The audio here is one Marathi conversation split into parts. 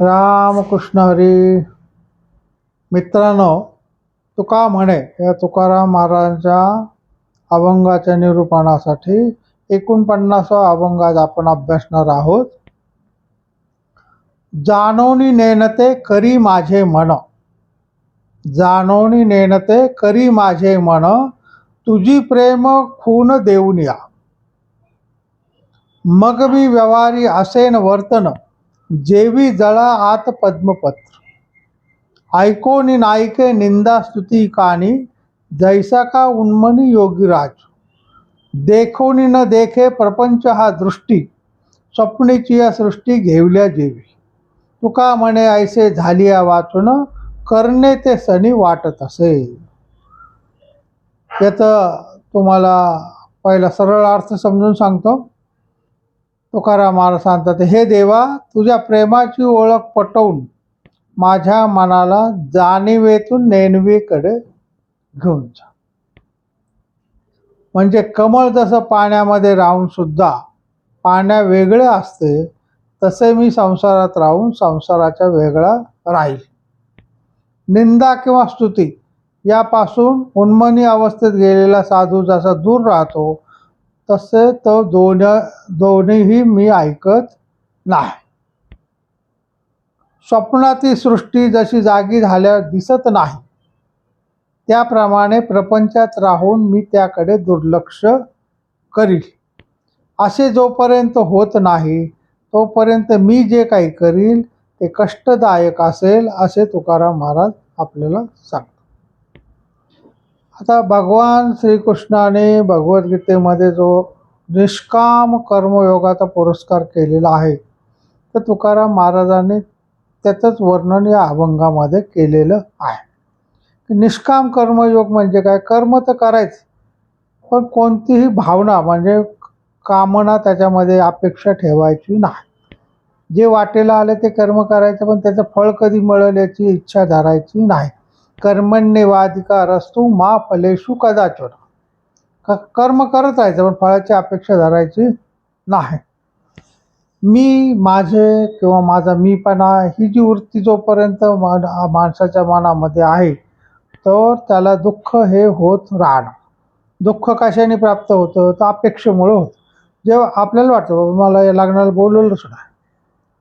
रामकृष्ण हरी। मित्रांनो तुका म्हणे या तुकाराम महाराजांच्या अभंगाच्या निरूपणासाठी एकोणपन्नासा अभंग आज आपण अभ्यासणार आहोत. जाणोनी नेनते करी माझे मन। जाणोनी नेनते करी माझे मन तुझी प्रेम खून देऊन या। मग मी व्यवहारी असेन वर्तन। जेवी जळा आत पद्मपत्र. ऐकोनी नायके निंदा स्तुती कानी जैसा का उन्मनी योगीराज देखोनी न देखे प्रपंच हा दृष्टी स्वप्नीची या सृष्टी घेवल्या जेवी. तुका म्हणे ऐसे झाली या वाचून करणे ते सनी वाटत असे. याचं तुम्हाला पहिला सरळ अर्थ समजून सांगतो. तुकाराम महाराज सांगतात हे देवा तुझ्या प्रेमाची ओळख पटवून माझ्या मनाला जाणीवेतून नेणवीकडे घेऊन जा. म्हणजे कमळ जसं पाण्यामध्ये राहून सुद्धा पाण्या वेगळे असते तसे मी संसारात राहून संसाराच्या वेगळा राहील. निंदा किंवा स्तुती यापासून उन्मनी अवस्थेत गेलेला साधू जसा दूर राहतो तसे तो दोन दोन्हीही मी ऐकत नाही. स्वप्नातील सृष्टी जशी जागी झाल्या दिसत नाही त्याप्रमाणे प्रपंचात राहून मी त्याकडे दुर्लक्ष करील. असे जोपर्यंत होत नाही तोपर्यंत मी जे काही करील ते कष्टदायक असेल असे तुकाराम महाराज आपल्याला सांग आता भगवान श्रीकृष्णाने भगवद्गीतेमध्ये जो निष्काम कर्मयोगाचा पुरस्कार केलेला आहे तर तुकाराम महाराजांनी त्याचंच वर्णन या अभंगामध्ये केलेलं आहे. निष्काम कर्मयोग म्हणजे काय? कर्म तर करायचं पण कोणतीही भावना म्हणजे कामना त्याच्यामध्ये अपेक्षा ठेवायची नाही. जे वाटेला आले ते कर्म करायचं पण त्याचं फळ कधी मिळेल याची इच्छा धरायची नाही. कर्मण्यवाधिकार असतो मा फलेशू कदाचन. क कर्म करत राहायचं पण फळाची अपेक्षा धरायची नाही. मी माझे किंवा माझा मीपणा ही जी वृत्ती जोपर्यंत मा माणसाच्या मनामध्ये आहे तर त्याला दुःख हे होत राहणं. दुःख कशाने प्राप्त होतं? तर अपेक्षेमुळं होतं. जेव्हा आपल्याला वाटतं बाबा मला या लग्नाला बोलवलंच नाही.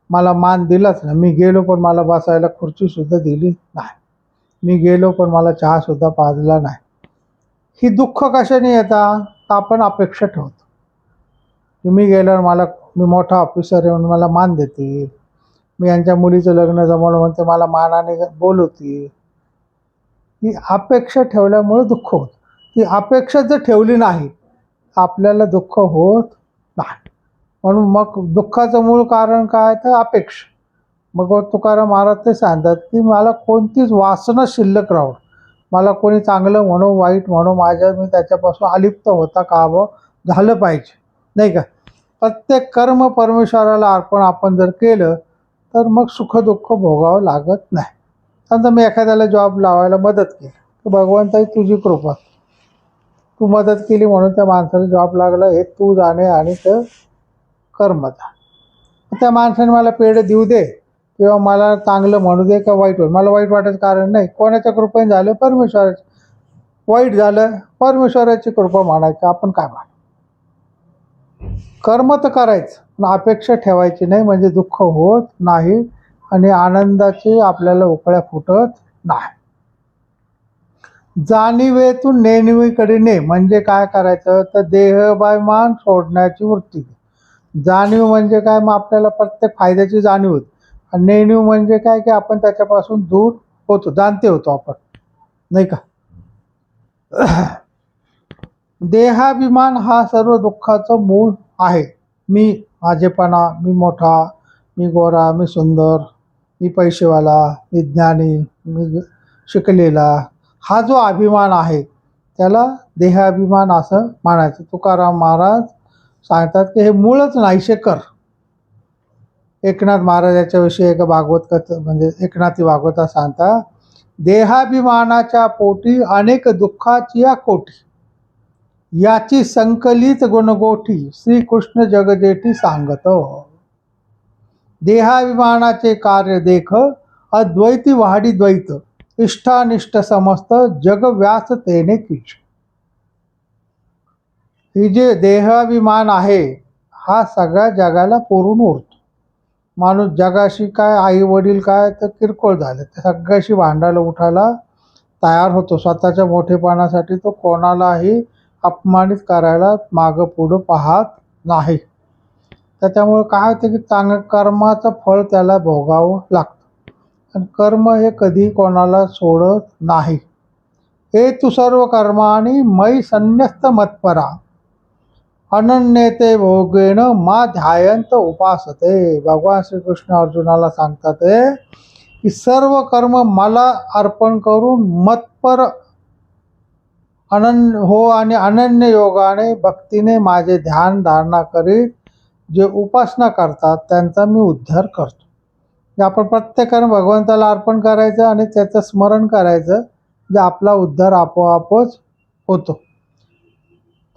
मला मान दिलाच नाही. मी गेलो पण मला बसायला खुर्चीसुद्धा दिली नाही. मी गेलो पण मला चहासुद्धा पाजला नाही. ही दुःख कशाने येतात तर आपण अपेक्षा ठेवतो. की मी गेल्यावर मला मी मोठा ऑफिसर येऊन मला मान देतील. मी यांच्या मुलीचं लग्न जमवलं म्हणते मला मानाने बोलवतील. ही अपेक्षा ठेवल्यामुळे दुःख होत. ती अपेक्षा जर ठेवली नाही आपल्याला दुःख होत नाही. म्हणून मग दुःखाचं मूळ कारण काय? तर अपेक्षा. मग तुकाराम महाराज ते सांगतात की मला कोणतीच वासना शिल्लक राहून मला कोणी चांगलं म्हणो वाईट म्हणो माझ्या मी त्याच्यापासून अलिप्त होता का हवं झालं पाहिजे. नाही का? प्रत्येक कर्म परमेश्वराला अर्पण आपण जर केलं तर मग सुखदुःख भोगावं लागत नाही. समजा मी एखाद्याला जॉब लावायला मदत केली तर भगवंताई तुझी कृपा. तू मदत केली म्हणून त्या माणसाला जॉब लागला हे तू जाणे आणि ते कर्म जा. त्या माणसाने मला पेढ देऊ दे. किंवा मला चांगलं म्हणू दे का वाईट होईल. मला वाईट वाटायचं कारण नाही. कोणाच्या कृपेने झालं? परमेश्वराचं वाईट झालं परमेश्वराची कृपा म्हणायचं. आपण काय म्हण कर्म तर करायचं पण अपेक्षा ठेवायची नाही. म्हणजे दुःख होत नाही आणि आनंदाची आपल्याला उकळ्या फुटत नाही. जाणीवेतून नेणवीकडे ने. म्हणजे काय करायचं? तर देहबायमान सोडण्याची वृत्ती. जाणीव म्हणजे काय? मग आपल्याला प्रत्येक फायद्याची जाणीव होती. आणि नेणीव म्हणजे काय की आपण त्याच्यापासून दूर होतो जाणते होतो आपण. नाही का? देहाभिमान हा सर्व दुःखाचं मूळ आहे. मी माझेपणा मी मोठा मी गोरा मी सुंदर मी पैसेवाला मी ज्ञानी मी शिकलेला हा जो अभिमान आहे त्याला देहाभिमान असं मानायचं. तुकाराम महाराज सांगतात की हे मूळच नाहीसे कर. एकनाथ महाराजाच्या विषयी एक भागवत कथ म्हणजे एकनाथी भागवता सांगता देहाभिमानाच्या पोटी अनेक दुःखाची या कोटी याची संकलित गुणगोठी श्रीकृष्ण जगदेठी सांगत. देहाभिमानाचे कार्य देख अद्वैती वाढी द्वैत इष्टानिष्ट समस्त जग व्यास तेने किच ही जे देहाभिमान आहे हा सगळ्या जगाला पुरून उरतो. माणूस जगाशी काय आई वडील काय तर किरकोळ झाले. ते सगळ्याशी भांडायला उठायला तयार होतो. स्वतःच्या मोठेपणासाठी तो कोणालाही अपमानित करायला मागं पुढं पाहत नाही. त्याच्यामुळे काय होतं की चांगलं कर्माचं फळ त्याला भोगावं लागतं. आणि कर्म हे कधी कोणाला सोडत नाही. हे तू सर्व आणि मयी संन्यस्त मतपरा. अनन्यते भोगेन मा ध्यायंत उपासते. भगवान श्रीकृष्ण अर्जुनाला सांगतात की सर्व कर्म मला अर्पण करून मत्पर अनन्य हो आणि अनन्य योगाने भक्तीने माझे ध्यान धारणा करीत जे उपासना करतात त्यांचा मी उद्धार करतो. जे आपण प्रत्येक कर्म भगवंताला अर्पण करायचं आणि त्याचं स्मरण करायचं जे आपला उद्धार आपोआपच होतो.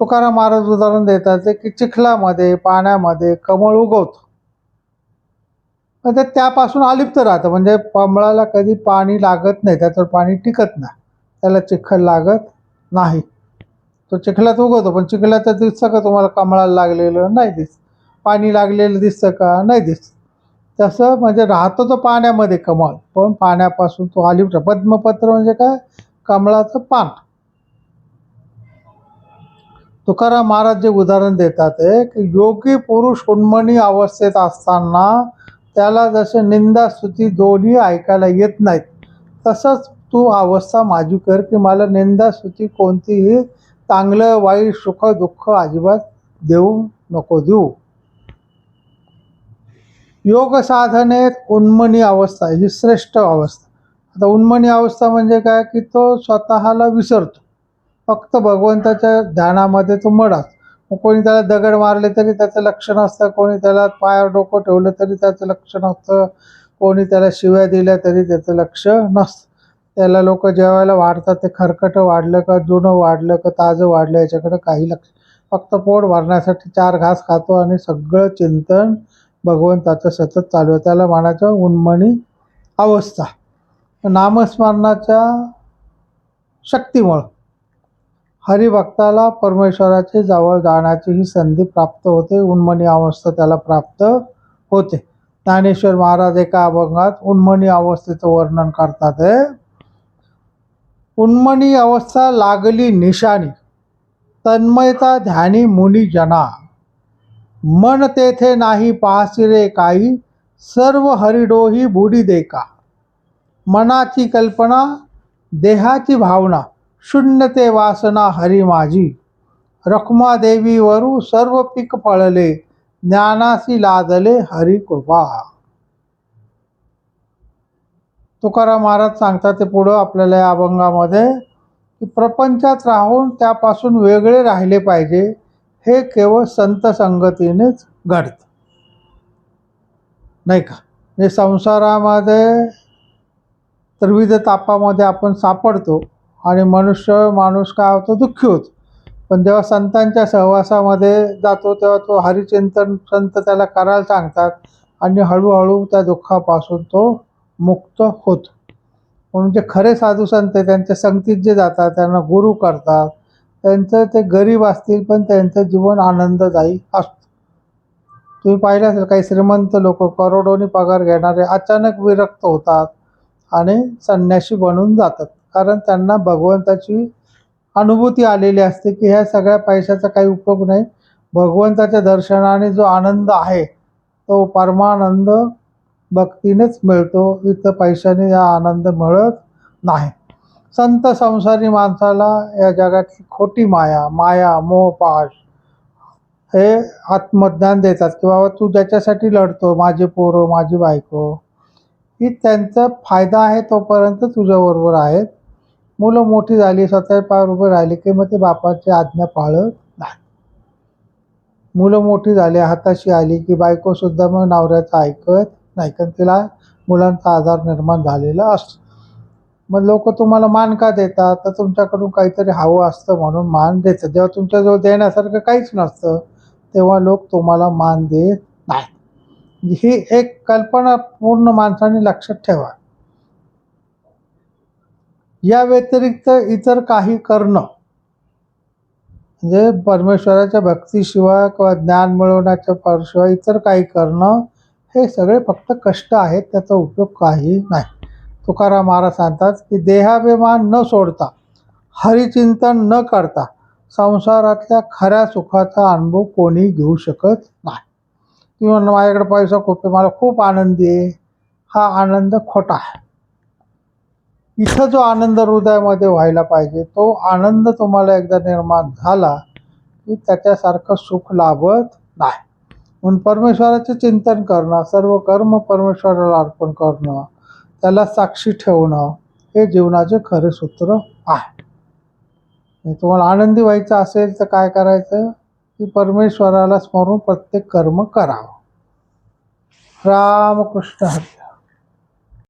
तुकाराम महाराज उदाहरण देतात की चिखलामध्ये पाण्यामध्ये कमळ उगवतं. म्हणजे ते त्यापासून अलिप्त राहतं. म्हणजे कमळाला कधी पाणी लागत नाही त्याचं पाणी टिकत नाही. त्याला चिखल लागत नाही. तो चिखलात उगवतो पण चिखलात दिसतं का तुम्हाला कमळाला लागलेलं? नाही दिसत. पाणी लागलेलं दिसतं का? नाही दिसत. तसं म्हणजे राहतो तो पाण्यामध्ये कमळ पण पाण्यापासून तो अलिप्त. पद्मपत्र म्हणजे काय? कमळाचं पान. तुकाराम महाराज जे उदाहरण देतात आहे की योगी पुरुष उन्मनी अवस्थेत असताना त्याला जसे निंदा स्तुती दोन्ही ऐकायला येत नाहीत तसंच तू अवस्था माझी कर की मला निंदा स्तुती कोणतीही चांगलं वाईट सुख दुःख अजिबात देऊ नको देऊ. योग साधनेत उन्मनी अवस्था ही श्रेष्ठ अवस्था. आता उन्मनी अवस्था म्हणजे काय की तो स्वतःला विसरतो. फक्त भगवंताच्या ध्यानामध्ये तो मडाच मग कोणी त्याला दगड मारले तरी त्याचं लक्ष नसतं कोणी त्याला पायावर डोकं ठेवलं तरी त्याचं लक्ष नसतं कोणी त्याला शिव्या दिल्या तरी त्याचं लक्ष नसतं. त्याला लोक जेवायला वाढतात ते खरकटं वाढलं का जुनं वाढलं का ताजं वाढलं याच्याकडे काही लक्ष फक्त पोट भरण्यासाठी चार घास खातो आणि सगळं चिंतन भगवंताचं सतत चालू आहे. त्याला म्हणायचं उन्मणी अवस्था. नामस्मरणाच्या शक्तीमुळं. हरिभक्ताला परमेश्वराचे जवळ जाण्याची ही संधी प्राप्त होते. उन्मनी अवस्था त्याला प्राप्त होते. ज्ञानेश्वर महाराज एका अभंगात उन्मनी अवस्थेचं वर्णन करतात हे. उन्मनी अवस्था लागली निशाणी तन्मयता ध्यानी मुनी जना. मन तेथे नाही पाहसिरे काही सर्व हरिडोही बुडी देका मनाची कल्पना देहाची भावना. शून्य ते वासना हरी माझी. रखमादेवीवरू सर्व पीक फळले ज्ञानासी लादले हरी कृपा. तुकाराम महाराज सांगतात ते पुढं आपल्याला या अभंगामध्ये की प्रपंचात राहून त्यापासून वेगळे राहिले पाहिजे हे केवळ संत संगतीनेच घडतं. नाही का? म्हणजे संसारामध्ये त्रिविध तापामध्ये आपण सापडतो आणि मनुष्य माणूस काय होतो? दुःखी होतो. पण जेव्हा संतांच्या सहवासामध्ये जातो तेव्हा तो हरिचिंतन संत त्याला करायला सांगतात आणि हळूहळू त्या दुःखापासून तो मुक्त होतो. म्हणून जे खरे साधू संत त्यांच्या संगतीत जे जातात त्यांना गुरु करतात त्यांचं ते गरीब असतील पण त्यांचं जीवन आनंददायी असतं. तुम्ही पाहिलं असेल काही श्रीमंत लोक करोडोनी पगार घेणारे अचानक विरक्त होतात आणि संन्याशी बनून जातात. कारण त्यांना भगवंताची अनुभूती आलेली असते की ह्या सगळ्या पैशाचा काही उपयोग नाही. भगवंताच्या दर्शनाने जो आनंद आहे तो परमानंद भक्तीनेच मिळतो. इथं पैशाने हा आनंद मिळत नाही. संत संसारी माणसाला या जगातली खोटी माया माया मोह पाश हे आत्मज्ञान देतात की बाबा तू ज्याच्यासाठी लढतो माझे पोरं माझी बायको ही त्यांचा फायदा आहे तोपर्यंत तुझ्याबरोबर आहेत. मुलं मोठी झाली स्वतः पाय उभे राहिली की मग ते बापाची आज्ञा पाळत नाही. मुलं मोठी झाली हाताशी आली की बायकोसुद्धा मग नवऱ्याचं ऐकत नाही कारण तिला मुलांचा आधार निर्माण झालेला असतो. मग लोक तुम्हाला मान का देतात? तर तुमच्याकडून काहीतरी हवं असतं म्हणून मान देतं जेव्हा तुमच्याजवळ देण्यासारखं काहीच नसतं तेव्हा लोक तुम्हाला मान देत नाही ही एक कल्पना पूर्ण माणसाने लक्षात ठेवा. या व्यतिरिक्त इतर काही करणं म्हणजे परमेश्वराच्या भक्तीशिवाय किंवा ज्ञान मिळवण्याच्या पारशिवाय इतर काही करणं हे सगळे फक्त कष्ट आहेत त्याचा उपयोग काही नाही. तुकाराम महाराज सांगतात की देहाभिमान न सोडता हरिचिंतन न करता संसारातल्या खऱ्या सुखाचा अनुभव कोणी घेऊ शकत नाही. किंवा माझ्याकडे पैसा खूप आहे मला खूप आनंदी आहे. हा आनंद खोटा आहे. इथं जो आनंद हृदयामध्ये व्हायला पाहिजे तो आनंद तुम्हाला एकदा निर्माण झाला की त्याच्यासारखं सुख लाभत नाही. म्हणून परमेश्वराचे चिंतन करणं सर्व कर्म परमेश्वराला अर्पण करणं त्याला साक्षी ठेवणं हे जीवनाचे खरे सूत्र आहे. म्हणजे तुम्हाला आनंदी व्हायचं असेल तर काय करायचं? की परमेश्वराला स्मरून प्रत्येक कर्म करावं. रामकृष्ण हरी.